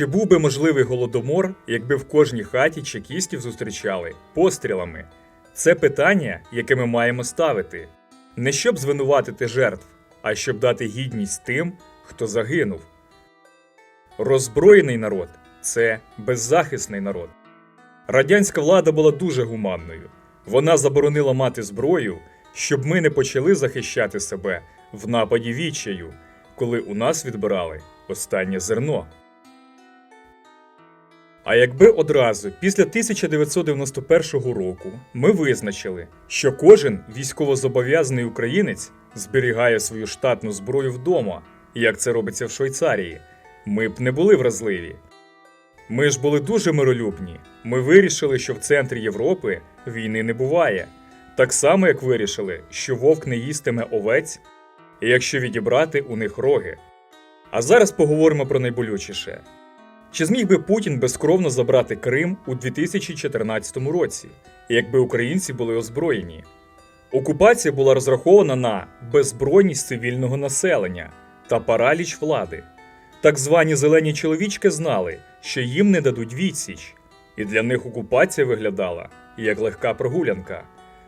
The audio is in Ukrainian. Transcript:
Чи був би можливий голодомор, якби в кожній хаті чекістів зустрічали пострілами? Це питання, яке ми маємо ставити. Не щоб звинуватити жертв, а щоб дати гідність тим, хто загинув. Роззброєний народ це беззахисний народ. Радянська влада була дуже гуманною. Вона заборонила мати зброю, щоб ми не почали захищати себе в нападі відчаю, коли у нас відбирали останнє зерно. А якби одразу після 1991 року ми визначили, що кожен військовозобов'язаний українець зберігає свою штатну зброю вдома, як це робиться в Швейцарії, ми б не були вразливі. Ми ж були дуже миролюбні. Ми вирішили, що в центрі Європи війни не буває. Так само, як вирішили, що вовк не їстиме овець, якщо відібрати у них роги. А зараз поговоримо про найболючіше. Чи зміг би Путін безкровно забрати Крим у 2014 році, якби українці були озброєні? Окупація була розрахована на беззбройність цивільного населення та параліч влади. Так звані зелені чоловічки знали, що їм не дадуть відсіч, і для них окупація виглядала як легка прогулянка.